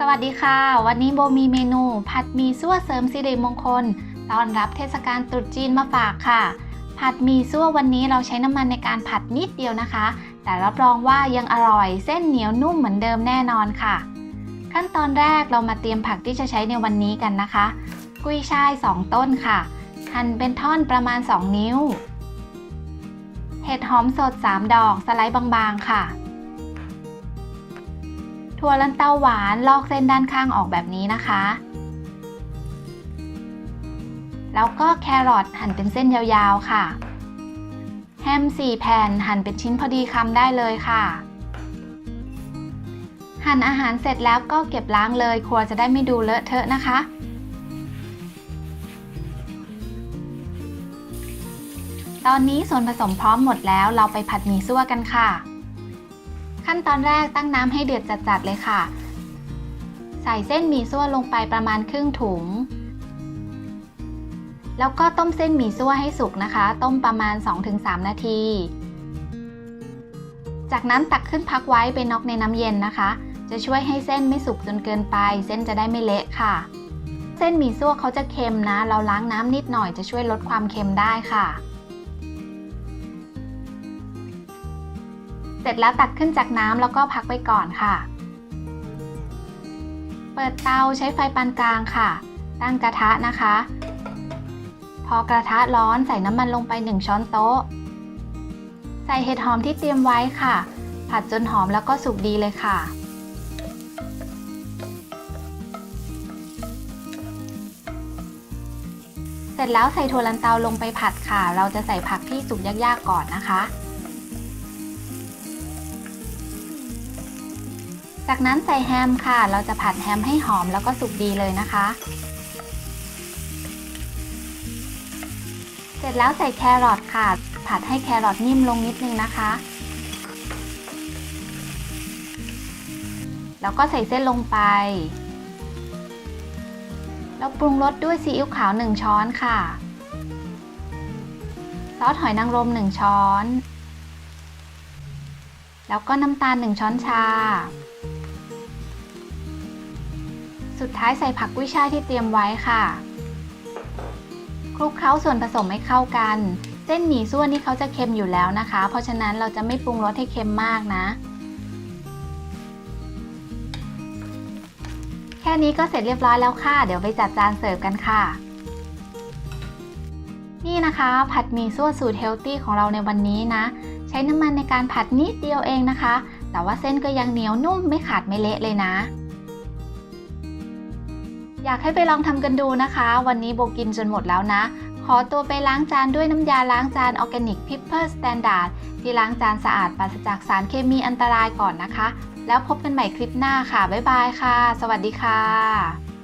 สวัสดีค่ะ วันนี้โบมีเมนู ผัดหมี่ซั่วเสริมสิริมงคลตอนรับเทศกาลตรุษจีนมาฝากค่ะ ผัดหมี่ซั่ววันนี้เราใช้น้ำมันในการผัดนิดเดียวนะคะ แต่รับรองว่ายังอร่อยเส้นเหนียวนุ่มเหมือนเดิมแน่นอนค่ะ ขั้นตอนแรกเรามาเตรียมผักที่จะใช้ในวันนี้กันนะคะ กุ้ยช่าย 2 ต้นค่ะ หั่นเป็นท่อนประมาณ 2 นิ้ว เห็ดหอมสด 3 ดอกสไลด์บางๆค่ะ ถั่วลันเตาหวานลอกเส้นด้านข้างออกแบบนี้นะคะ แล้วก็แครอทหั่นเป็นเส้นยาวๆค่ะ แฮม4แผ่นหั่นเป็นชิ้นพอดีคำได้เลยค่ะ หั่นอาหารเสร็จแล้วก็เก็บล้างเลย ครัวจะได้ไม่ดูเลอะเทอะนะคะตอนนี้ส่วนผสมพร้อมหมดแล้วเราไปผัดหมี่ซั่วกันค่ะ ขั้นตอนแรกตั้งน้ำให้เดือดจัดๆเลยค่ะ ใส่เส้นหมี่ซั่วลงไปประมาณครึ่งถุง แล้วก็ต้มเส้นหมี่ซั่วให้สุกนะคะ ต้มประมาณ 2-3 นาที จากนั้นตักขึ้นพักไว้ไปน็อกในน้ำเย็นนะคะ จะช่วยให้เส้นไม่สุกจนเกินไป เส้นจะได้ไม่เละค่ะ เส้นหมี่ซั่วเขาจะเค็มนะ เราล้างน้ำนิดหน่อยจะช่วยลดความเค็มได้ค่ะ เสร็จแล้วตักขึ้นจากน้ำแล้วก็พักไว้ก่อนค่ะ เปิดเตาใช้ไฟปานกลางค่ะ ตั้งกระทะนะคะ พอกระทะร้อนใส่น้ำมันลงไป 1 ช้อนโต๊ะ ใส่เห็ดหอมที่เตรียมไว้ค่ะ ผัดจนหอมแล้วก็สุกดีเลยค่ะเสร็จแล้วใส่ถั่วลันเตาลงไปผัดค่ะ เราจะใส่ผักที่สุกยากๆก่อนนะคะ จากนั้นใส่แฮมค่ะ เราจะผัดแฮมให้หอมแล้วก็สุกดีเลยนะคะ เสร็จแล้วใส่แครอทค่ะ ผัดให้แครอทนิ่มลงนิดนึงนะคะ แล้วก็ใส่เส้นลงไป แล้วปรุงรสด้วยซีอิ๊วขาว 1 ช้อนค่ะ ซอสหอยนางรม 1 ช้อนแล้วก็น้ำตาล 1 ช้อนชา สุดท้ายใส่ผักกุ้ยช่ายที่เตรียมไว้ค่ะ คลุกเคล้าส่วนผสมให้เข้ากัน เส้นหมี่ซั่วนี่เขาจะเค็มอยู่แล้วนะคะ เพราะฉะนั้นเราจะไม่ปรุงรสให้เค็มมากนะ แค่นี้ก็เสร็จเรียบร้อยแล้วค่ะ เดี๋ยวไปจัดจานเสิร์ฟกันค่ะ นี่นะคะ ผัดหมี่ซั่วสูตรเฮลตี้ของเราในวันนี้นะ ใช้น้ำมันในการผัดนิดเดียวเองนะคะ แต่ว่าเส้นก็ยังเหนียวนุ่มไม่ขาดไม่เละเลยนะ อยากให้ไปลองทำกันดูนะคะ วันนี้โบกินจนหมดแล้วนะ ขอตัวไปล้างจานด้วยน้ำยาล้างจานออร์แกนิกพิพเพอร์สแตนดาร์ดที่ล้างจานสะอาดปราศจากสารเคมีอันตรายก่อนนะคะ แล้วพบกันใหม่คลิปหน้าค่ะ บ๊ายบายค่ะ สวัสดีค่ะ